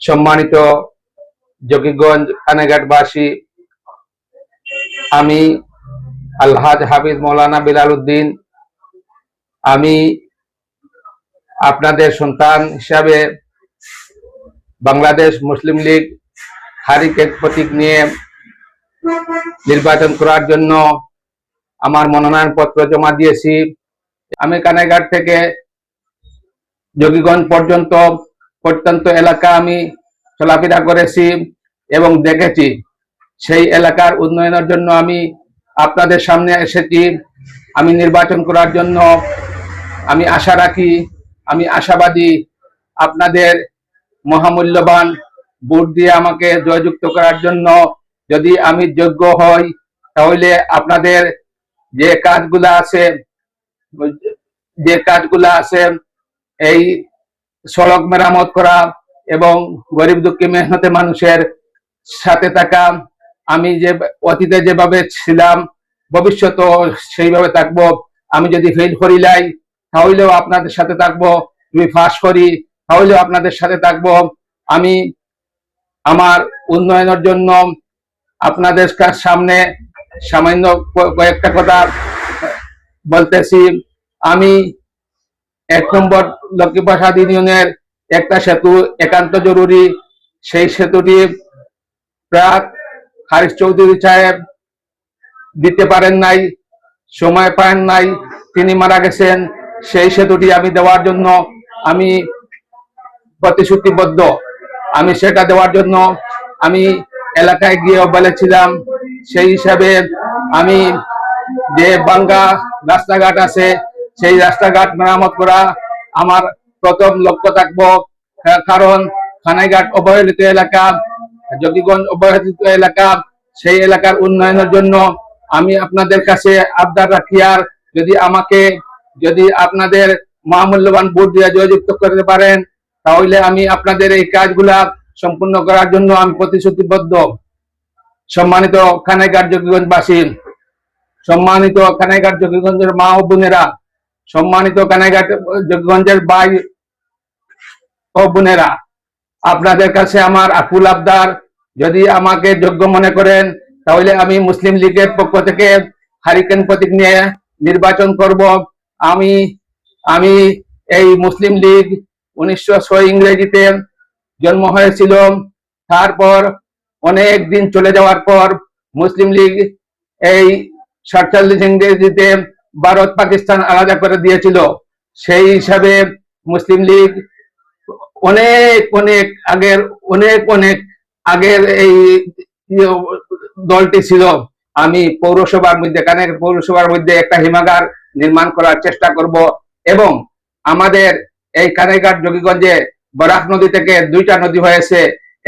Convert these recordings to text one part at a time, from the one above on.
সম্মানিত জকিগঞ্জ কানেঘাটবাসী আমি আলহাজ হাফিজ মৌলানা বিলাল উদ্দিন। আমি আপনাদের সন্তান হিসাবে বাংলাদেশ মুসলিম লীগ হারিকেন প্রতীক নিয়ে নির্বাচন করার জন্য আমার মনোনয়ন পত্র জমা দিয়েছি। আমি কানাইঘাট থেকে যোগীগঞ্জ পর্যন্ত প্রত্যন্ত এলাকা আমি চলাফেরা করেছি এবং দেখেছি। সেই এলাকার উন্নয়নের জন্য আমি আপনাদের সামনে এসেছি। আমি নির্বাচন করার জন্য আমি আশা রাখি, আমি আশাবাদী আপনাদের মহামূল্যবান ভোট দিয়ে আমাকে জয়যুক্ত করার জন্য যদি আমি যোগ্য হই, তাহলে আপনাদের যে কাজগুলো আছে, যে কাজগুলো আছে, এই সড়ক মেরামত করা এবং গরিব দুঃখী মেহনতে মানুষের সাথে থাকা। আমি যে অতীতে যেভাবে ছিলাম, ভবিষ্যতেও সেইভাবে থাকব। আমি যদি ফেল করি করিলাই তাহলেও আপনাদের সাথে থাকব। যদি ফাঁস করি, তাহলেও আপনাদের সাথে থাকব। আমি আমার উন্নয়নের জন্য আপনাদের কাছ- সামনে সামান্য কয়েকটা কথা বলতেছি। আমি এক নম্বর লক্ষ্মীপ্রসাদ ইউনিয়নের একটা সেতু একান্ত জরুরি। সেই সেতুটি প্রাক হারিস চৌধুরী সাহেব দিতে পারেন নাই, সময় পান নাই, তিনি মারা গেছেন। সেই সেতুটি আমি দেওয়ার জন্য আমি প্রতিশ্রুতিবদ্ধ। আমি সেটা দেওয়ার জন্য আমি এলাকায় গিয়ে বলেছিলাম, সেই হিসাবে আমি যে বাঙ্গা রাস্তাঘাট আছে সেই রাস্তাঘাট মেরামত করা আমার প্রথম লক্ষ্য থাকব। কারণ খানাইঘাট অবহেলিত এলাকা যোগীগঞ্জ অবহেলিত এলাকা, সেই এলাকার উন্নয়নের জন্য আমি আপনাদের কাছে আবদার রাখি। আর যদি আমাকে, যদি আপনাদের মহামূল্যবান ভোট দিয়ে জয়যুক্ত করতে পারেন, তাহলে আমি আপনাদের এই কাজগুলা সম্পূর্ণ করার জন্য আমি প্রতিশ্রুতিবদ্ধ। সম্মানিত খানাইঘাট যোগীগঞ্জবাসী সম্মানিত কানাইঘাট যোগীগঞ্জের মা ও বোনেরা সম্মানিত কানাইঘাট যোগীগঞ্জের ভাই ও বোনেরা, আপনাদের কাছে আমার আকুল আবদার। যদি আমাকে যোগ্য মনে করেন, তাহলে আমি মুসলিম লীগের পক্ষ থেকে হারিকেন প্রতীক নিয়ে নির্বাচন করব। আমি আমি এই মুসলিম লীগ উনিশশো ছয় ইংরেজিতে জন্ম হয়েছিল। তারপর অনেক দিন চলে যাওয়ার পর মুসলিম লীগ এই সাতচল্লিশ ইংরেজিতে ভারত পাকিস্তান আলাদা করে দিয়েছিল। সেই হিসাবে মুসলিম লীগ অনেক অনেক আগের, অনেক অনেক আগের এই ইয়ে দলটি ছিল। আমি পৌরসভার মধ্যে কানে পৌরসভার মধ্যে একটা হিমাগার নির্মাণ করার চেষ্টা করব এবং আমাদের এই কানাইঘাট যোগীগঞ্জে বরাক নদী থেকে দুইটা নদী হয়েছে।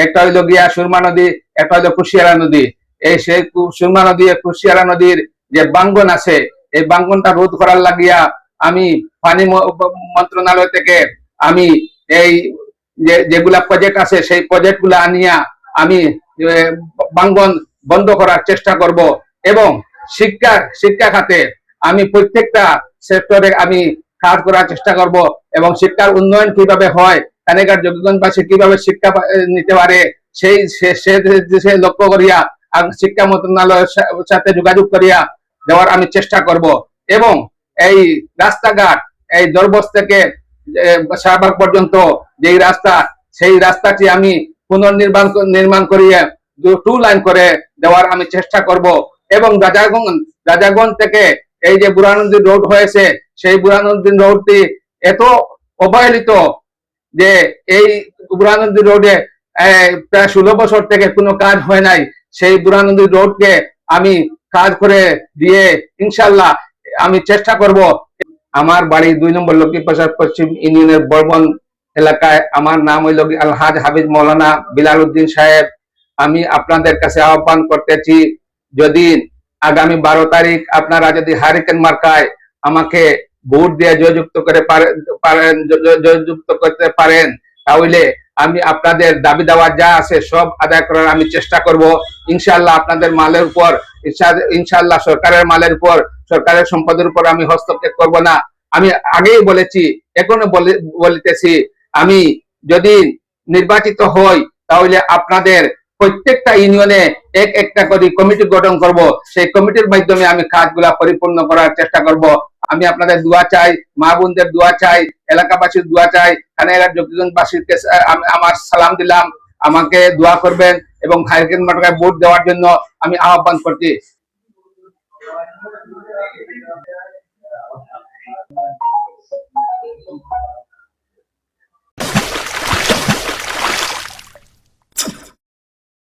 একটা হইল গিয়া সুরমা নদী, একটা হইল কুশিয়ারা নদী। এই সেই সুরমা নদী কুশিয়ারা নদীর যে বাঙ্গন আছে এই বাঙ্গনটা রোধ করার লাগিয়া আমি পানি মন্ত্রণালয় থেকে আমি এই যেগুলা প্রজেক্ট আছে, সেই প্রজেক্টগুলা আনিয়া আমি বাঙ্গন বন্ধ করার চেষ্টা করব এবং শিক্ষা শিক্ষা খাতে আমি প্রত্যেকটা সেক্টরে আমি কাজ করার চেষ্টা করব এবং শিক্ষার উন্নয়ন কীভাবে হয় কানেকার যোগীগঞ্জবাসী কীভাবে শিক্ষা নিতে পারে, সেই, সে লক্ষ্য করিয়া শিক্ষা মন্ত্রণালয়ের সাথে যোগাযোগ করিয়া দেওয়ার আমি চেষ্টা করব। এবং এই রাস্তাঘাট, এই দরবস থেকে শাহবাগ পর্যন্ত যেই রাস্তা, সেই রাস্তাটি আমি পুনর্নির্মাণ নির্মাণ করিয়ে টু লাইন করে দেওয়ার আমি চেষ্টা করব। এবং রাজাগঞ্জ রাজাগঞ্জ থেকে এই যে বুরানন্দী রোড হয়েছে, সেই বুরানন্দী রোডটি এত অবহেলিত যে এই বুরানন্দী রোডে প্রায় ষোলো বছর থেকে কোনো কাজ হয় নাই। সেই বুরানন্দী রোডকে আমি কাজ করে দিয়ে ইনশাল্লাহ আমি চেষ্টা করব। আমার বাড়ি দুই নম্বর লক্ষ্মীপ্রসাদ পশ্চিম ইউনিয়নের বর্মন এলাকায়। আমার নাম হইল আলহাজ হাফিজ মৌলানা বিলাল উদ্দিন সাহেব। আমি আপনাদের কাছে আহ্বান করতেছি, যদি আগামী বারো তারিখ আপনারা যদি হারিকেন মার্কায় আমাকে ভোট দিয়ে জয়যুক্ত করে পারে- পারেন জয়যুক্ত করতে পারেন, তাহলে আমি আপনাদের দাবি দাওয়া যা আছে সব আদায় করার আমি চেষ্টা করব। ইনশাল্লাহ আপনাদের মালের উপর ইনশাল্লাহ সরকারের মালের উপর, সরকারের সম্পদের উপর আমি হস্তক্ষেপ করব না। আমি আগেই বলেছি, এখনও বলে- বলিতেছি, আমি যদি নির্বাচিত হই তাহলে আপনাদের প্রত্যেকটা ইউনিয়নে এক একটা করে কমিটি গঠন করব। সেই কমিটির মাধ্যমে আমি কাজগুলা পরিপূর্ণ করার চেষ্টা করব। আমি আপনাদের দোয়া চাই, মা বোনদের দোয়া চাই, এলাকাবাসীর দোয়া চাই কানাইঘাট জকিগঞ্জবাসীকে আমি আমার সালাম দিলাম, আমাকে দোয়া করবেন এবং হাইকেন মার্কায় ভোট দেওয়ার জন্য আমি আহ্বান করছি।